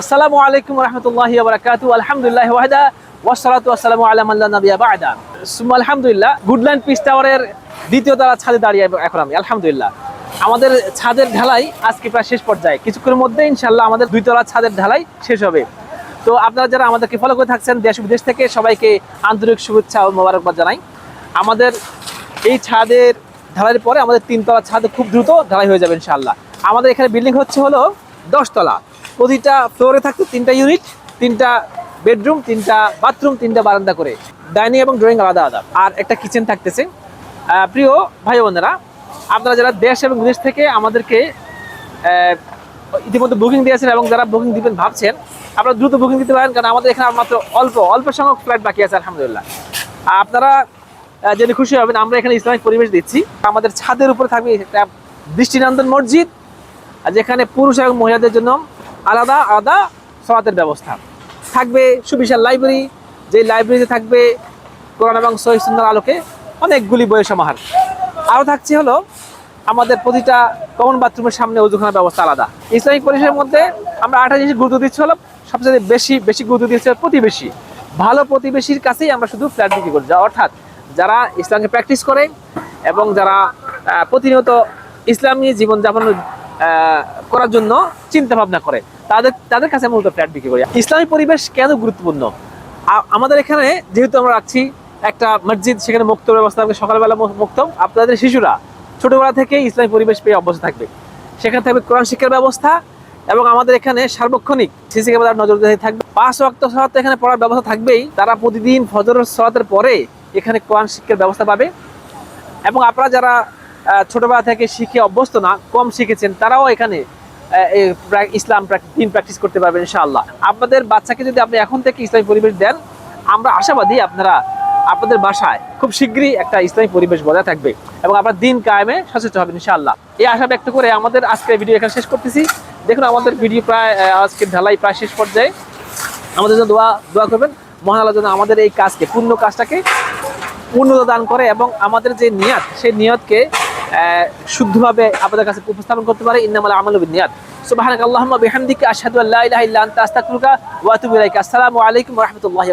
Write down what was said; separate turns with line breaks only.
আসসালামু আলাইকুম রহমতুল্লাহি বারাকাতু আলহামদুলিল্লাহ ওয়াহদা, ওয়াসসালাতু ওয়াসসালামু আলা মান লা নাবিয়্যা বা'দা। সুম্মা আলহামদুলিল্লাহ, গুডল্যান্ড পিস টাওয়ারের দ্বিতীয় তলা ছাদে দাঁড়িয়ে এখন আমি, আলহামদুলিল্লাহ। আমাদের ছাদের ঢালাই আজকে প্রায় শেষ পর্যায়ে। কিছুক্ষণের মধ্যে ইনশাল্লাহ আমাদের দুই তলা ছাদের ঢালাই শেষ হবে। তো আপনারা যারা আমাদেরকে ফলো করে থাকছেন, দেশ বিদেশ থেকে সবাইকে আন্তরিক শুভেচ্ছা ও মোবারকবাদ জানাই। আমাদের এই ছাদের ঢালাইয়ের পরে আমাদের তিনতলা ছাদে খুব দ্রুত ঢালাই হয়ে যাবে ইনশাল্লাহ আমাদের এখানে বিল্ডিং হচ্ছে হলো দশতলা প্রতিটা ফ্লোরে থাকতো তিনটা ইউনিট, তিনটা বেডরুম, তিনটা বাথরুম, তিনটা বারান্দা করে। ডাইনিং এবং ড্রয়িং আলাদা আলাদা। আর একটা কিচেন থাকতেছে। প্রিয় ভাই বোনেরা আপনারা যারা দেশ এবং বিদেশ থেকে আমাদেরকে ইতিমধ্যে বুকিং দিয়েছেন এবং যারা বুকিং দিবেন ভাবছেন, আপনারা দ্রুত বুকিং দিতে পারেন কারণ আমাদের এখানে মাত্র অল্প অল্প সংখ্যক ফ্লাইট বাকি আছে, আলহামদুলিল্লাহ। আপনারা জেনে খুশি হবেন, আমরা এখানে ইসলামিক পরিবেশ দিচ্ছি। আমাদের ছাদের উপরে থাকবে একটা দৃষ্টিনন্দন মসজিদ, যেখানে পুরুষ এবং মহিলাদের জন্য আলাদা আলাদা সলাতের ব্যবস্থা। থাকবে সুবিশাল লাইব্রেরি, যে লাইব্রেরিতে থাকবে কোরআন এবং সহিসুন্দর আলোকে অনেকগুলি বইয়ের সমাহার। আরও থাকছে হলো আমাদের প্রতিটা কমন বাথরুমের সামনে অজুখানার ব্যবস্থা আলাদা। ইসলামিক পরিবেশের মধ্যে আমরা আটা জিনিস গুরুত্ব দিচ্ছি হলো, সবচেয়ে বেশি বেশি গুরুত্ব দিচ্ছি প্রতিবেশী। ভালো প্রতিবেশীর কাছেই আমরা শুধু ফ্ল্যাট বিক্রি করি। অর্থাৎ যারা ইসলামকে প্র্যাকটিস করে এবং যারা প্রতিনিয়ত ইসলামী জীবনযাপন করার জন্য চিন্তা ভাবনা করে। তাদের তাদের কাছে মূলত ফ্ল্যাট বিক্রি করি। ইসলামী পরিবেশ কেন গুরুত্বপূর্ণ? আমাদের এখানে যেহেতু আমরা রাখছি একটা মসজিদ, সেখানে মুক্ত ব্যবস্থা থাকবে সকালবেলা মুক্ত। আপনাদের শিশুরা ছোটোবেলা থেকে ইসলামী পরিবেশ পেয়ে অভ্যস্ত থাকবে। সেখানে থাকবে কোরআন শিক্ষার ব্যবস্থা এবং আমাদের এখানে সার্বক্ষণিক সিসি ক্যামেরার নজরদারি থাকবে। পাঁচ ওয়াক্ত সালাত তো এখানে পড়ার ব্যবস্থা থাকবেই। তারা প্রতিদিন ফজর সালাতের পরে এখানে কোরআন শিক্ষার ব্যবস্থা পাবে। এবং আপনারা যারা ছোটবেলা থেকে শিখে অভ্যস্ত না, কম শিখেছেন, তারাও এখানে ইসলাম দিন প্র্যাকটিস করতে পারবেন, ইনশাআল্লাহ। আপনাদের বাচ্চাকে যদি আপনি এখন থেকে ইসলামী পরিবেশ দেন, আমরা আশাবাদী আপনারা, আপনাদের বাসায় খুব শীঘ্রই একটা ইসলামী পরিবেশ বজায় থাকবে এবং আপনার দিন কায়েমে সচেতন হবেন ইনশাআল্লাহ। এই আশা ব্যক্ত করে আমাদের আজকের ভিডিও এখানে শেষ করতেছি। দেখুন, আমাদের ভিডিও প্রায় আজকের ঢালাই প্রায় শেষ পর্যায়ে। আমাদের জন্য দোয়া দোয়া করবেন। মহান আল্লাহ যেন আমাদের এই কাজকে, পূর্ণ কাজটাকে পূর্ণতা দান করে এবং আমাদের যে নিয়াত, সেই নিয়তকে শুদ্ধভাবে আপনাদের কাছে উপস্থাপন করতে পারে। ইন্নামাল আমল বিনিয়াদ সুবাহান আল্লাহুম্মা বিহামদিকা, আশহাদু আল্লা ইলাহা ইল্লা আসসালামু আলাইকুম রাহমাতুল্লাহি